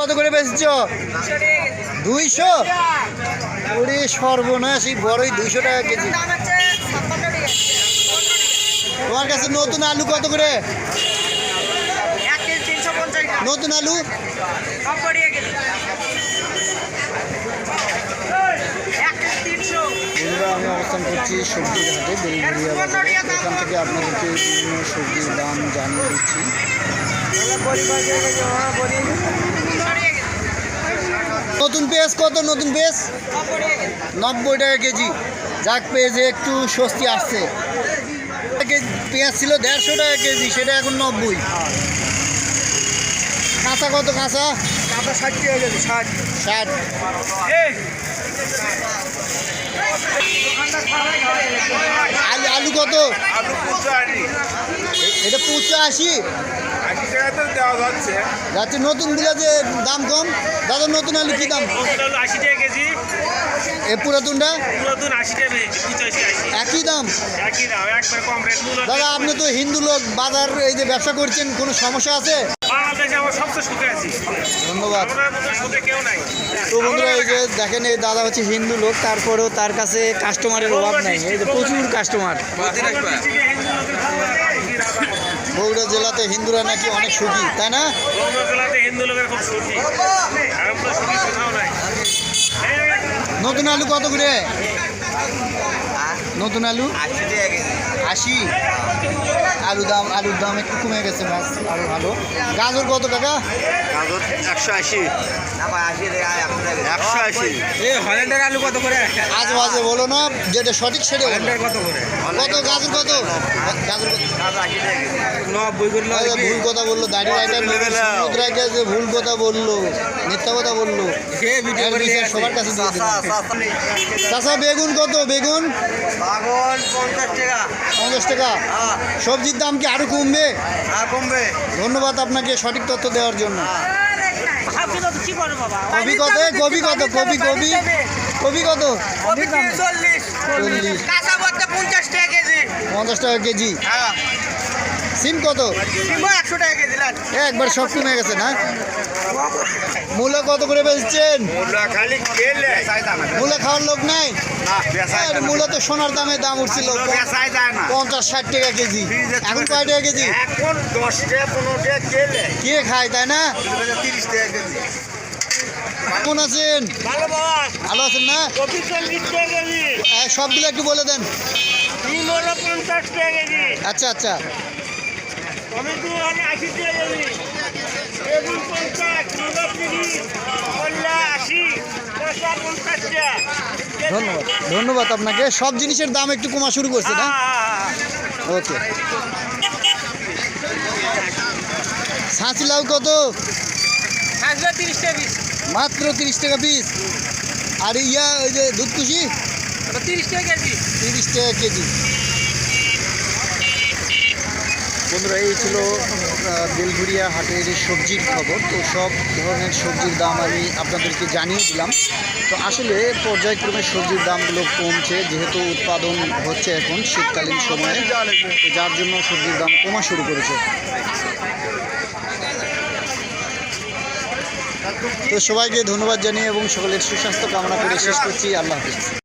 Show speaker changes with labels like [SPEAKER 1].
[SPEAKER 1] কত করে বেচছ? দুইশো? ওরে সর্বনাশ, এই বড়ই দুইশো টাকা কেজি। তোমার কাছে নতুন আলু কত করে? নতুন আলু? আমি অবস্থান করছি সবজির হাটে এখান থেকে আপনাদেরকে বিভিন্ন সবজির দাম জানিয়ে দিচ্ছি। নতুন পেঁয়াজ কত নতুন পেঁয়াজ? নব্বই টাকা কেজি। যাক পেঁয়াজে একটু স্বস্তি আসছে। পেঁয়াজ ছিল দেড়শো টাকা কেজি সেটা এখন নব্বই। কাঁচা কত কাঁচা?
[SPEAKER 2] কাঁচা ষাট টাকা কেজি ষাট।
[SPEAKER 1] ষাট। আলু আলু কত?
[SPEAKER 2] আলু
[SPEAKER 1] এটা পঁচাশি?
[SPEAKER 2] দেওয়া যাচ্ছে।
[SPEAKER 1] যাচ্ছে নতুনগুলো যে দাম কম দাদা নতুন আলু কি দাম?
[SPEAKER 3] নতুন আলু আশি টাকা কেজি।
[SPEAKER 1] এ পুরাতনটা?
[SPEAKER 3] নতুন আশি টাকা
[SPEAKER 1] একই দাম?
[SPEAKER 3] একই দাম একবার কম রেট
[SPEAKER 1] দাদা আপনি তো হিন্দু লোক বাজার এই যে ব্যবসা করছেন কোনো সমস্যা আছে?
[SPEAKER 3] বাংলাদেশে আমার সবচেয়ে সুখে আছি।
[SPEAKER 1] ধন্যবাদ।
[SPEAKER 3] আমার কেউ নাই।
[SPEAKER 1] তো বন্ধুরা এই যে দেখেন এই দাদা হচ্ছে হিন্দু লোক তারপরেও তার কাছে কাস্টমারের অভাব নাই। এই যে প্রচুর কাস্টমার বগুড়া জেলাতে হিন্দুরা নাকি অনেক সুখী তাই না?
[SPEAKER 3] বগুড়া জেলাতে হিন্দু লোকের খুব সুখী। আর তো সুখী কোথাও নাই।
[SPEAKER 1] নতুন আলু কত করে? নতুন আলু?
[SPEAKER 2] আশি
[SPEAKER 1] আলু দাম আলুর দাম একটু কমে গেছে মাছ আরও ভালো। গাজর কত টাকা
[SPEAKER 2] গাজর একশো আশি। একশো আশি। এই হল্যান্ডের আলু কত করে?
[SPEAKER 1] আজ বাজে বলো না যেটা সঠিক সেটা।
[SPEAKER 2] হল্যান্ডের কত করে?
[SPEAKER 1] কত গাজর কত? গাজর
[SPEAKER 2] নব্বই
[SPEAKER 1] ভুল কথা বলল দাড়ি রাইটার সমুদ্রাকে যে ভুল কথা বলল মিথ্যা কথা বলল। সবার কাছে। চাচা বেগুন কত বেগুন?
[SPEAKER 2] পাগল পঞ্চাশ টাকা।
[SPEAKER 1] পঞ্চাশ টাকা?
[SPEAKER 2] হ্যাঁ।
[SPEAKER 1] সবজির দাম কি আরও কমবে?
[SPEAKER 2] আর কমবে।
[SPEAKER 1] ধন্যবাদ আপনাকে সঠিক তথ্য দেওয়ার জন্য। কবি কত কবি কত কবি। কবি কবি কত
[SPEAKER 2] চল্লিশ। পঞ্চাশ টাকা কেজি।
[SPEAKER 1] পঞ্চাশ টাকা কেজি।
[SPEAKER 2] হ্যাঁ।
[SPEAKER 1] সিম কত?
[SPEAKER 2] কিংবা একশো টাকা কেজি
[SPEAKER 1] একবার সব কমে গেছে না? মূলা কত করে বেচছেন? মূলা খাওয়ার লোক নাই? মূলা তো সোনার দামে দাম উঠছিল পঞ্চাশ ষাট টাকা কেজি। এখন কয় টাকা কেজি?
[SPEAKER 2] এখন দশ টাকা পনেরো টাকা
[SPEAKER 1] কে খায় তাই না?
[SPEAKER 2] তিরিশ টাকা কেজি।
[SPEAKER 1] কেমন আছেন?
[SPEAKER 2] ভালো
[SPEAKER 1] আছেন না? সবগুলো একটু বলে দেন। আচ্ছা আচ্ছা।
[SPEAKER 2] টমেটো হলো আশি টাকা কেজি বেগুন পঞ্চাশ মূলা তিরিশ কল্লা আশি শসা পঞ্চাশ
[SPEAKER 1] ধন্যবাদ। ধন্যবাদ আপনাকে। সব জিনিসের দাম একটু কমা শুরু করছে না? ওকে। ছাঁচি লাউ কত?
[SPEAKER 3] তিরিশ টাকা পিস।
[SPEAKER 1] মাত্র তিরিশ টাকা পিস। আর ইয়া ওই যে দুধকুশি?
[SPEAKER 3] তিরিশ টাকা কেজি।
[SPEAKER 1] তিরিশ টাকা কেজি। বন্ধুরা, এই ছিল বেলঘুরিয়া হাটের সবজির খবর। তো সব ধরনের সবজির দাম আমি আপনাদেরকে জানিয়ে দিলাম। তো আসলে পর্যায়ক্রমে সবজির দামগুলো কমছে, যেহেতু উৎপাদন হচ্ছে এখন শীতকালীন সময়ে। যার জন্য সবজির দাম কমা শুরু করেছে। তো সবাইকে ধন্যবাদ জানিয়ে এবং সকলের সুস্বাস্থ্য কামনা করে শেষ করছি। আল্লাহ হাফিজ।